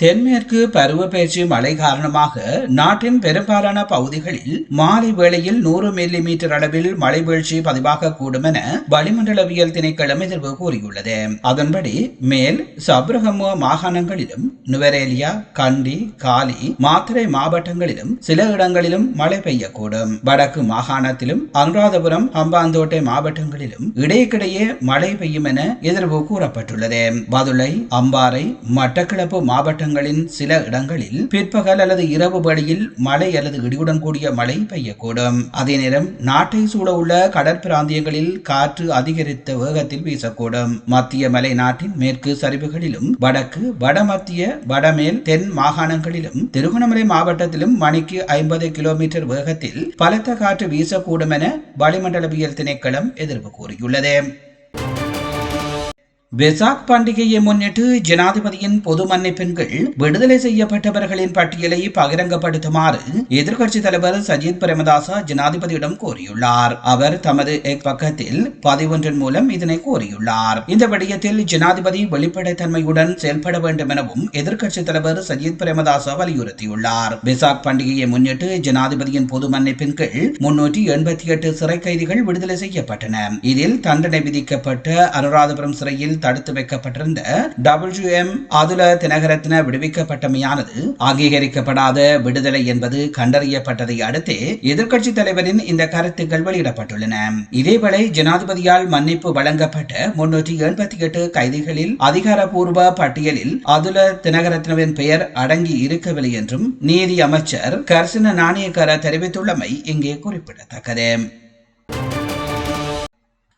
தென்மேற்கு பருவப்பெயர்ச்சி மழை காரணமாக நாட்டின் பெரும்பாலான பகுதிகளில் மாலை வேளையில் நூறு மில்லி மீட்டர் அளவில் மழை வீழ்ச்சி பதிவாகக்கூடும் என வளிமண்டலவியல் திணைக்களம் எதிர்வு கூறியுள்ளது. அதன்படி மேல் சப்ரகமுவ மாகாணங்களிலும் நுவரேலியா கண்டி காலி மாத்திரை மாவட்டங்களிலும் சில இடங்களிலும் மழை பெய்யக்கூடும். வடக்கு மாகாணத்திலும் அனுராதபுரம் அம்பாந்தோட்டை மாவட்டங்களிலும் இடையிடையே மழை பெய்யும் என எதிர்வு கூறப்பட்டுள்ளது. பதுளை அம்பாறை மட்டக்கிழப்பு மாவட்ட மாவட்டங்களின் சில இடங்களில் பிற்பகல் அல்லது இரவு வழியில் மழை அல்லது இடியுடன் கூடிய மழை பெய்யக்கூடும். அதே நேரம் நாட்டை சூழ உள்ள கடற்பிராந்தியங்களில் காற்று அதிகரித்த வேகத்தில் வீசக்கூடும். மத்திய மலை நாட்டின் மேற்கு சரிவுகளிலும் வடக்கு வடமத்திய வடமேல் தென் மாகாணங்களிலும் திருகோணமலை மாவட்டத்திலும் மணிக்கு ஐம்பது கிலோமீட்டர் வேகத்தில் பலத்த காற்று வீசக்கூடும் என வளிமண்டலவியல் திணைக்களம் எதிர்ப்பு கூறியுள்ளது. வெசாக் பண்டிகையை முன்னிட்டு ஜனாதிபதியின் பொது மன்னிப்பின் கீழ் விடுதலை செய்யப்பட்டவர்களின் பட்டியலை பகிரங்கப்படுத்துமாறு எதிர்க்கட்சி தலைவர் சஜித் பிரேமதாசா ஜனாதிபதியிடம் கோரியுள்ளார். அவர் தமது எக் பக்கத்தில் பதிவொன்றின் மூலம் இதனை கோரியுள்ளார். இந்த விடயத்தில் ஜனாதிபதி வெளிப்படைத்தன்மையுடன் செயல்பட வேண்டும் எனவும் எதிர்க்கட்சி தலைவர் சஜித் பிரேமதாசா வலியுறுத்தியுள்ளார். வெசாக் பண்டிகையை முன்னிட்டு ஜனாதிபதியின் பொது மன்னிப்பின் கீழ் முன்னூற்றி எண்பத்தி எட்டு சிறை கைதிகள் விடுதலை செய்யப்பட்டன. இதில் தண்டனை விதிக்கப்பட்ட அனுராதபுரம் சிறையில் தடுத்து வைக்கப்பட்டிருந்த டபிள்யூ எம் அதுல தினகரத்ன விடுவிக்கப்பட்டமையானது அங்கீகரிக்கப்படாத விடுதலை என்பது கண்டறியப்பட்டதை அடுத்து எதிர்க்கட்சி தலைவரின் இந்த கருத்துக்கள் வெளியிடப்பட்டுள்ளன. இதேவேளை ஜனாதிபதியால் மன்னிப்பு வழங்கப்பட்ட முன்னூற்றி எண்பத்தி எட்டு கைதிகளில் அதிகாரப்பூர்வ பட்டியலில் அதுல தினகரத்னவின் பெயர் அடங்கி இருக்கவில்லை என்றும் நீதி அமைச்சர் கர்சன நாணயக்கர தெரிவித்துள்ளமை இங்கே குறிப்பிடத்தக்கது.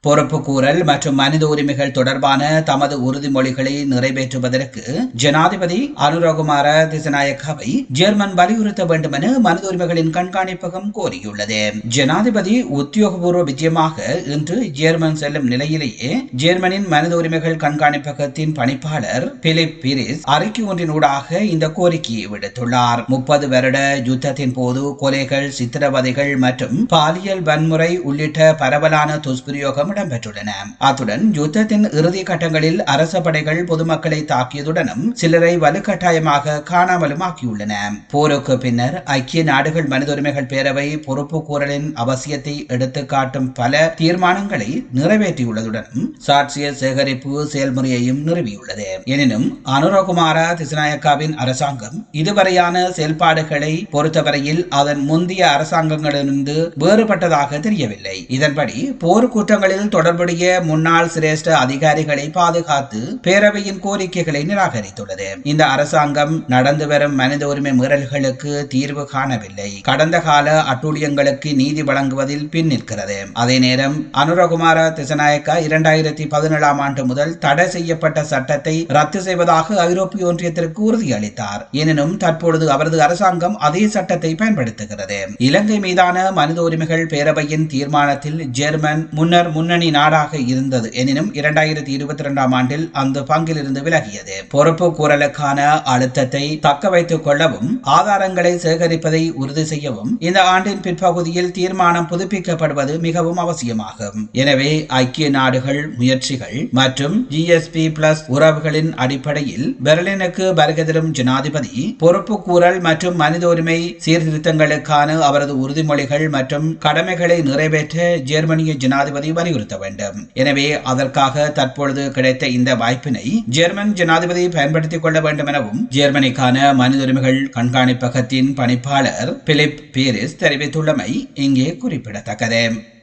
பொறுப்புக்கூறல் மற்றும் மனித உரிமைகள் தொடர்பான தமது உறுதிமொழிகளை நிறைவேற்றுவதற்கு ஜனாதிபதி அனுரகுமார திசநாயக்காவை ஜெர்மன் வலியுறுத்த வேண்டும் என மனித உரிமைகளின் கண்காணிப்பகம் கோரியுள்ளது. ஜனாதிபதி உத்தியோகபூர்வ விஜயமாக இன்று ஜெர்மன் செல்லும் நிலையிலேயே ஜெர்மனின் மனித உரிமைகள் கண்காணிப்பகத்தின் பணிப்பாளர் பிலிப் பிரிஸ் அறிக்கை ஒன்றினூடாக இந்த கோரிக்கையை விடுத்துள்ளார். முப்பது வருட யுத்தத்தின் போது கொலைகள் சித்திரவதைகள் மற்றும் பாலியல் வன்முறை உள்ளிட்ட பரவலான துஷ்பிரயோகம் இடம்பெற்றுள்ளன. அத்துடன் யுத்தத்தின் இறுதி கட்டங்களில் அரச படைகள் பொதுமக்களை தாக்கியதுடனும் சிலரை வலுக்கட்டாயமாக காணாமலும் ஆக்கியுள்ளன போருக்கு பின்னர் ஐக்கிய நாடுகள் மனித உரிமைகள் பேரவை பொறுப்பு கூறலின் அவசியத்தை எடுத்து காட்டும் பல தீர்மானங்களை நிறைவேற்றியுள்ளதுடன் சாட்சிய சேகரிப்பு செயல்முறையையும் நிறுவியுள்ளது. எனினும் அனுரகுமார திசுநாயக்காவின் அரசாங்கம் இதுவரையான செயல்பாடுகளை பொறுத்தவரையில் அதன் முந்தைய அரசாங்கங்களிலிருந்து வேறுபட்டதாக தெரியவில்லை. இதன்படி போர் குற்றங்களில் தொடர்புடைய முன்னாள் சிரேஷ்ட அதிகாரிகளை பாதுகாத்து பேரவையின் கோரிக்கைகளை நிராகரித்துள்ளது. இந்த அரசாங்கம் நடந்து வரும் மனித உரிமை மீறல்களுக்கு தீர்வு காணவில்லை. கடந்த கால அட்டூழியங்களுக்கு நீதி வழங்குவதில் பின் நிற்கிறது. அதே நேரம் அனுரகுமார திசநாயக்கா இரண்டாயிரத்தி பதினேழாம் ஆண்டு முதல் தடை செய்யப்பட்ட சட்டத்தை ரத்து செய்வதாக ஐரோப்பிய ஒன்றியத்திற்கு உறுதியளித்தார். எனினும் தற்பொழுது அவரது அரசாங்கம் அதே சட்டத்தை பயன்படுத்துகிறது. இலங்கை மீதான மனித உரிமைகள் பேரவையின் தீர்மானத்தில் ஜெர்மன் முன்னர் முன் முன்னணி நாடாக இருந்தது. எனினும் இரண்டாயிரத்தி இருபத்தி இரண்டாம் ஆண்டில் அந்த பங்கிலிருந்து விலகியது. பொறுப்பு கூறலுக்கான அழுத்தத்தை தக்க வைத்துக் கொள்ளவும் ஆதாரங்களை சேகரிப்பதை உறுதி செய்யவும் இந்த ஆண்டின் பிற்பகுதியில் தீர்மானம் புதுப்பிக்கப்படுவது மிகவும் அவசியமாகும். எனவே ஐக்கிய நாடுகள் முயற்சிகள் மற்றும் ஜிஎஸ்பி பிளஸ் உறவுகளின் அடிப்படையில் பெர்லினுக்கு வருகதிரும் ஜனாதிபதி பொறுப்பு கூறல் மற்றும் மனித உரிமை சீர்திருத்தங்களுக்கான அவரது உறுதிமொழிகள் மற்றும் கடமைகளை நிறைவேற்ற ஜெர்மனிய ஜனாதிபதி வலியுறுத்த வேண்டும். எனவே அதற்காக தற்பொழுது கிடைத்த இந்த வாய்ப்பினை ஜெர்மன் ஜனாதிபதி பயன்படுத்திக் கொள்ள வேண்டும் எனவும் ஜெர்மனிக்கான மனித உரிமைகள் கண்காணிப்பகத்தின் பணிப்பாளர் பிலிப் பீரிஸ் தெரிவித்துள்ளமை இங்கே குறிப்பிடத்தக்கது.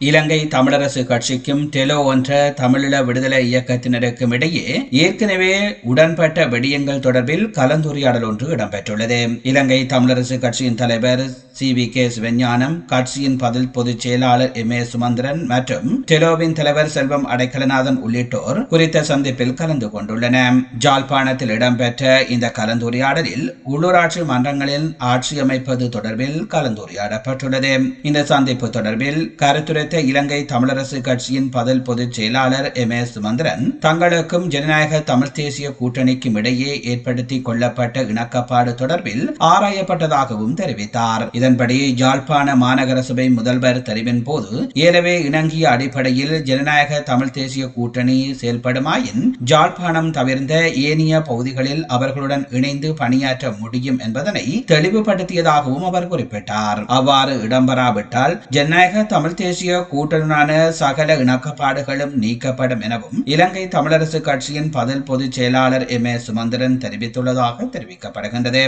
இலங்கை தமிழரசு கட்சிக்கும் டெலோ என்ற தமிழீழ விடுதலை இயக்கத்தினருக்கும் இடையே ஏற்கனவே உடன்பட்ட விடயங்கள் தொடர்பில் கலந்துரையாடல் ஒன்று இடம்பெற்றுள்ளது. இலங்கை தமிழரசு கட்சியின் தலைவர் சி. வி. கே. சிவஞானம் கட்சியின் பதில் பொதுச் செயலாளர் எம். ஏ. சுமந்திரன் மற்றும் டெலோவின் தலைவர் செல்வம் அடைக்கலநாதன் உள்ளிட்டோர் குறித்த சந்திப்பில் கலந்து கொண்டுள்ளனர். ஜாழ்ப்பாணத்தில் இடம்பெற்ற இந்த கலந்துரையாடலில் உள்ளூராட்சி மன்றங்களில் ஆட்சி அமைப்பது தொடர்பில் கலந்துரையாடப்பட்டுள்ளது. இந்த சந்திப்பு தொடர்பில் கருத்துரை பதிலளித்த இலங்கை தமிழரசு கட்சியின் பதில் பொதுச் செயலாளர் எம் எஸ் சுமந்திரன் தங்களுக்கும் ஜனநாயக தமிழ் தேசிய கூட்டணிக்கும் இடையே ஏற்படுத்தி கொள்ளப்பட்ட இணக்கப்பாடு தொடர்பில் ஆராயப்பட்டதாகவும் தெரிவித்தார். இதன்படி ஜாழ்ப்பாண மாநகர சபை முதல்வர் தெரிவின் போது ஏலவே இணங்கிய அடிப்படையில் ஜனநாயக தமிழ் தேசிய கூட்டணி செயல்படுமாயின் ஜாழ்ப்பாணம் தவிர்ந்த ஏனைய பகுதிகளில் அவர்களுடன் இணைந்து பணியாற்ற முடியும் என்பதனை தெளிவுபடுத்தியதாகவும் அவர் குறிப்பிட்டார். அவ்வாறு இடம்பெறாவிட்டால் ஜனநாயக தமிழ் தேசிய கூட்டணியான சகல இணக்கப்பாடுகளும் நீக்கப்படும் எனவும் இலங்கை தமிழரசு கட்சியின் பதில் பொதுச் செயலாளர் எம் ஏ சுமந்திரன் தெரிவித்துள்ளதாக தெரிவிக்கப்படுகின்றது.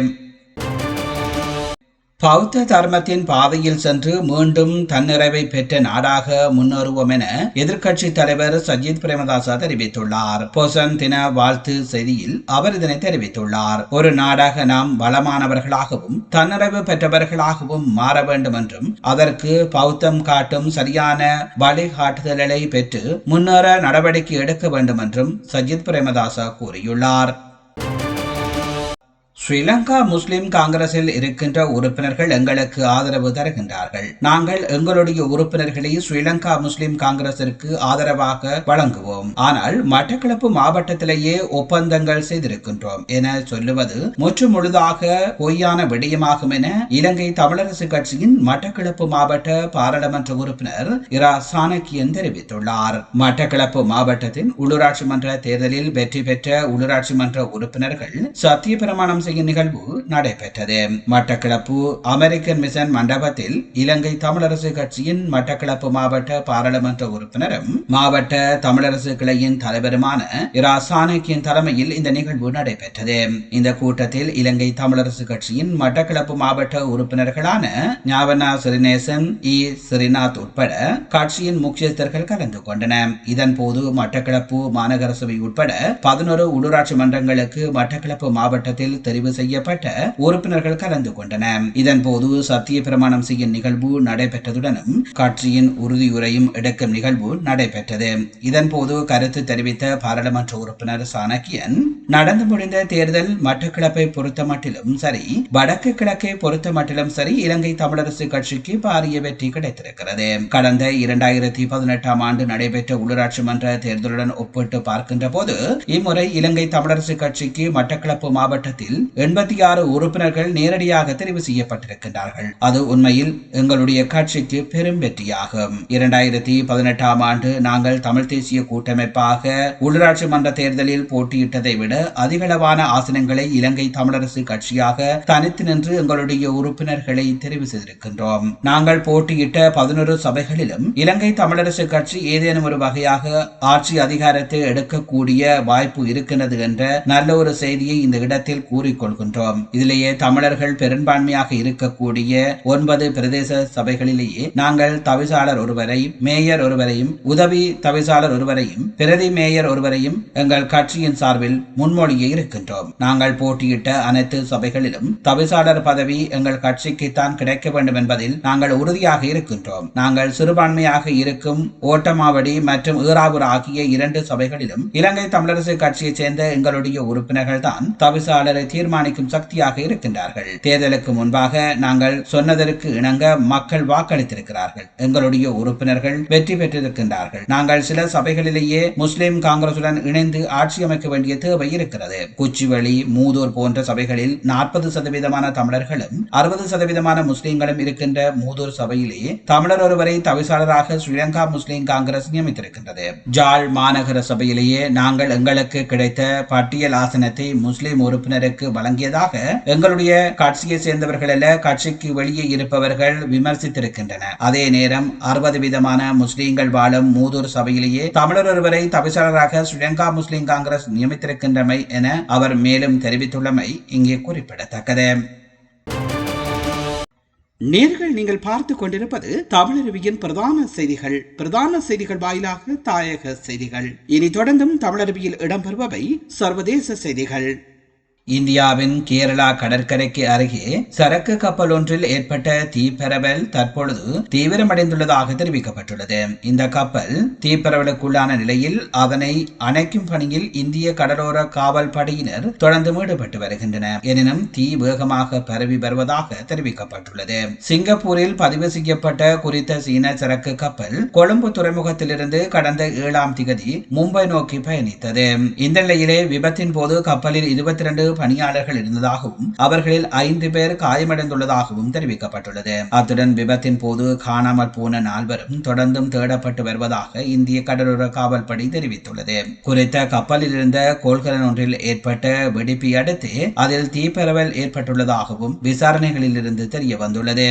பௌத்த தர்மத்தின் பாதையில் சென்று மீண்டும் தன்னிறைவை பெற்ற நாடாக முன்னேறுவோம் என எதிர்க்கட்சி தலைவர் சஜித் பிரேமதாசா தெரிவித்துள்ளார். பொசன் தின வாழ்த்து செய்தியில் அவர் இதனை தெரிவித்துள்ளார். ஒரு நாடாக நாம் வளமானவர்களாகவும் தன்னிறைவு பெற்றவர்களாகவும் மாற வேண்டும் என்றும் அதற்கு பௌத்தம் காட்டும் சரியான வழிகாட்டுதல்களை பெற்று முன்னேற நடவடிக்கை எடுக்க வேண்டும் என்றும் சஜித் பிரேமதாசா கூறியுள்ளார். ஸ்ரீலங்கா முஸ்லிம் காங்கிரஸில் இருக்கின்ற உறுப்பினர்கள் எங்களுக்கு ஆதரவு தருகின்றார்கள். நாங்கள் எங்களுடைய உறுப்பினர்களை ஸ்ரீலங்கா முஸ்லிம் காங்கிரசிற்கு ஆதரவாக வழங்குவோம். ஆனால் மட்டக்களப்பு மாவட்டத்திலேயே ஒப்பந்தங்கள் செய்திருக்கின்றோம் என சொல்லுவது முற்று முழுதாக பொய்யான விடயமாகும் என இலங்கை தமிழரசு கட்சியின் மட்டக்களப்பு மாவட்ட பாராளுமன்ற உறுப்பினர் இரா. சாணக்கியன் தெரிவித்துள்ளார். மட்டக்களப்பு மாவட்டத்தின் உள்ளூராட்சி மன்ற தேர்தலில் வெற்றி பெற்ற உள்ளூராட்சி மன்ற உறுப்பினர்கள் சத்திய பிரமாணம் செய்யும் நிகழ்வு நடைபெற்றது. மட்டக்களப்பு அமெரிக்கன் மிஷன் மண்டபத்தில் இலங்கை தமிழரசு கட்சியின் மட்டக்களப்பு மாவட்ட பாராளுமன்ற உறுப்பினரும் மாவட்ட தமிழரசு கிளையின் தலைவருமான இரா சாணக்கியின் தலைமையில் இந்த நிகழ்வு நடைபெற்றது. இந்த கூட்டத்தில் இலங்கை தமிழரசு கட்சியின் மட்டக்களப்பு மாவட்ட உறுப்பினர்களான ஞாபனா சிறிநேசன் இ. சிறிநாத் உட்பட கட்சியின் முக்கியஸ்தர்கள் கலந்து கொண்டனர். இதன் போது மட்டக்களப்பு மாநகர சபை உட்பட பதினோரு உள்ளூராட்சி மன்றங்களுக்கு மட்டக்களப்பு மாவட்டத்தில் தெரிவு செய்யப்பட்ட உறுப்பினர்கள் கலந்து கொண்டனர் இதன் போது சத்திய பிரமாணம் செய்யும் நிகழ்வு நடைபெற்றதுடனும் கட்சியின் உறுதியுரையும் எடுக்கும் நிகழ்வு நடைபெற்றது. இதன் போது கருத்து தெரிவித்த பாராளுமன்ற உறுப்பினர் சாணக்கியன் நடந்து முடிந்த தேர்தல் மட்டக்கிழப்பை பொறுத்த மட்டிலும் சரி வடக்கு கிழக்கை பொறுத்த மட்டிலும் சரி இலங்கை தமிழரசு கட்சிக்கு பாரிய வெற்றி கிடைத்திருக்கிறது. கடந்த இரண்டாயிரத்தி பதினெட்டாம் ஆண்டு நடைபெற்ற உள்ளூராட்சி மன்ற தேர்தலுடன் ஒப்பிட்டு பார்க்கின்ற போது இம்முறை இலங்கை தமிழரசு கட்சிக்கு மட்டக்களப்பு மாவட்டத்தில் எண்பத்தி ஆறு உறுப்பினர்கள் நேரடியாக தெரிவு செய்யப்பட்டிருக்கின்றார்கள். அது உண்மையில் எங்களுடைய கட்சிக்கு பெரும் வெற்றியாகும். இரண்டாயிரத்தி பதினெட்டாம் ஆண்டு நாங்கள் தமிழ் தேசிய கூட்டமைப்பாக உள்ளூராட்சி மன்ற தேர்தலில் போட்டியிட்டதை விட அதிகளவான ஆசனங்களை இலங்கை தமிழரசு கட்சியாக தனித்து நின்று எங்களுடைய உறுப்பினர்களை தெரிவு செய்திருக்கின்றோம். நாங்கள் போட்டியிட்ட பதினொரு சபைகளிலும் இலங்கை தமிழரசு கட்சி ஏதேனும் ஒரு வகையாக ஆட்சி அதிகாரத்தை எடுக்கக்கூடிய வாய்ப்பு இருக்கின்றது என்ற நல்ல ஒரு செய்தியை இந்த இடத்தில் கொள்கின்றோம் இதிலேயே தமிழர்கள் பெரும்பான்மையாக இருக்கக்கூடிய ஒன்பது பிரதேச சபைகளிலேயே நாங்கள் தவிசாளர் ஒருவரையும் மேயர் ஒருவரையும் உதவி தவிசாளர் ஒருவரையும் பிரதி மேயர் ஒருவரையும் எங்கள் கட்சியின் சார்பில் முன்மொழிய இருக்கின்றோம். நாங்கள் போட்டியிட்ட அனைத்து சபைகளிலும் தவிசாளர் பதவி எங்கள் கட்சிக்கு தான் கிடைக்க வேண்டும் என்பதில் நாங்கள் உறுதியாக இருக்கின்றோம். நாங்கள் சிறுபான்மையாக இருக்கும் ஓட்டமாவடி மற்றும் ஈராவூர் ஆகிய இரண்டு சபைகளிலும் இலங்கை தமிழரசு கட்சியைச் சேர்ந்த எங்களுடைய உறுப்பினர்கள் தான் தவிசாளரை தீர்மானிக்கும் சக்தியாக இருக்கின்றார்கள். தேர்தலுக்கு முன்பாக நாங்கள் சொன்னதற்கு இணங்க மக்கள் வாக்களித்திருக்கிறார்கள். எங்களுடைய உறுப்பினர்கள் வெற்றி பெற்றிருக்கின்றார்கள். நாங்கள் சில சபைகளிலேயே முஸ்லிம் காங்கிரசுடன் இணைந்து ஆட்சி அமைக்க வேண்டிய தேவை இருக்கிறது. குச்சிவெளி மூதூர் போன்ற சபைகளில் நாற்பது சதவீதமான தமிழர்களும் அறுபது சதவீதமான முஸ்லிம்களும் இருக்கின்ற மூதூர் சபையிலேயே தமிழர் ஒருவரை தவிசாளராக ஸ்ரீலங்கா முஸ்லிம் காங்கிரஸ் நியமித்திருக்கின்றது. ஜாழ் மாநகர சபையிலேயே நாங்கள் எங்களுக்கு கிடைத்த பட்டியல் ஆசனத்தை முஸ்லிம் உறுப்பினருக்கு வழங்கியதாக எங்களுடைய கட்சியை சேர்ந்தவர்கள் அல்ல கட்சிக்கு வெளியே இருப்பவர்கள் விமர்சித்திருக்கின்றனர். அதே நேரம் அறுபது விதமான முஸ்லிம்கள் வாழும் மூதூர் சபையிலேயே தமிழர் ஒருவரை தவிசாளராக ஸ்ரீலங்கா முஸ்லிம் காங்கிரஸ் நியமித்திருக்கின்றமை என அவர் மேலும் தெரிவித்துள்ளமை இங்கே குறிப்பிடத்தக்கது. நேர்கள் நீங்கள் பார்த்து கொண்டிருப்பது தமிழருவியின் பிரதான செய்திகள். பிரதான செய்திகள் வாயிலாக தாயக செய்திகள். இனி தொடர்ந்தும் தமிழருவியில் இடம்பெறுபவை சர்வதேச செய்திகள். இந்தியாவின் கேரளா கடற்கரைக்கு அருகே சரக்கு கப்பல் ஒன்றில் ஏற்பட்ட தீப்பரவல் தற்பொழுது தீவிரமடைந்துள்ளதாக தெரிவிக்கப்பட்டுள்ளது. இந்த கப்பல் தீப்பரவலுக்குள்ளான நிலையில் அதனை அணைக்கும் பணியில் இந்திய கடலோர காவல் படையினர் தொடர்ந்து ஈடுபட்டு வருகின்றனர். எனினும் தீ வேகமாக பரவி வருவதாக தெரிவிக்கப்பட்டுள்ளது. சிங்கப்பூரில் பதிவு செய்யப்பட்ட குறித்த சீன சரக்கு கப்பல் கொழும்பு துறைமுகத்திலிருந்து கடந்த ஏழாம் திகதி மும்பை நோக்கி பயணித்தது. இந்த நிலையிலே விபத்தின் போது கப்பலில் இருபத்தி இரண்டு பணியாளர்கள் இருந்ததாகவும் அவர்களில் ஐந்து பேர் காயமடைந்துள்ளதாகவும் தெரிவிக்கப்பட்டுள்ளது. அத்துடன் விபத்தின் போது காணாமல் போன நால்வரும் தொடர்ந்தும் தேடப்பட்டு வருவதாக இந்திய கடலோர காவல்படை தெரிவித்துள்ளது. குறித்த கப்பலில் இருந்த கோள்கலன் ஒன்றில் ஏற்பட்ட வெடிப்பை அடுத்து அதில் தீப்பரவல் ஏற்பட்டுள்ளதாகவும் விசாரணைகளில் இருந்து தெரிய வந்துள்ளது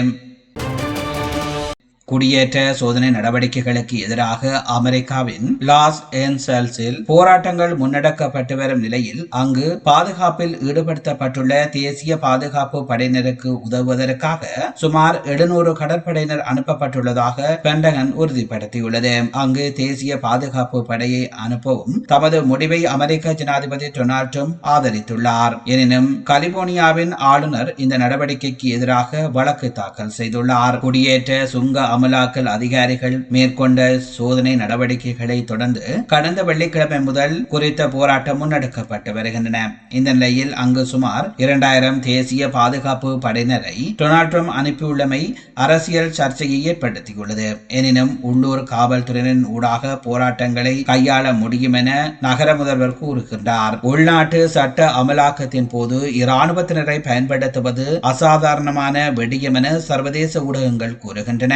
குடியேற்ற சோதனை நடவடிக்கைகளுக்கு எதிராக அமெரிக்காவின் லாஸ் ஏஞ்சல்ஸில் போராட்டங்கள் முன்னெடுக்கப்பட்டு வரும் நிலையில் அங்கு பாதுகாப்பில் ஈடுபடுத்தப்பட்டுள்ள தேசிய பாதுகாப்பு படையினருக்கு உதவுவதற்காக சுமார் எழுநூறு கடற்படையினர் அனுப்பப்பட்டுள்ளதாக பென்டகன் உறுதிப்படுத்தியுள்ளது. அங்கு தேசிய பாதுகாப்பு படையை அனுப்பவும் தமது முடிவை அமெரிக்க ஜனாதிபதி டொனால்ட் ட்ரம்ப் ஆதரித்துள்ளார். எனினும் கலிபோர்னியாவின் ஆளுநர் இந்த நடவடிக்கைக்கு எதிராக வழக்கு தாக்கல் செய்துள்ளார். குடியேற்ற சுங்க அமலாக்கல் அதிகாரிகள் மேற்கொண்ட சோதனை நடவடிக்கைகளை தொடர்ந்து கடந்த வெள்ளிக்கிழமை முதல் குறித்த போராட்டம் முன்னெடுக்கப்பட்டு வருகின்றன. இந்த நிலையில் அங்கு சுமார் இரண்டாயிரம் தேசிய பாதுகாப்பு படையினரை டொனால்ட் ட்ரம்ப் அனுப்பியுள்ளமை அரசியல் சர்ச்சையை ஏற்படுத்தியுள்ளது. எனினும் உள்ளூர் காவல்துறையினரின் ஊடாக போராட்டங்களை கையாள முடியும் என நகர முதல்வர் கூறுகின்றார். உள்நாட்டு சட்ட அமலாக்கத்தின் போது இராணுவத்தினரை பயன்படுத்துவது அசாதாரணமான வெடியம் என சர்வதேச ஊடகங்கள் கூறுகின்றன.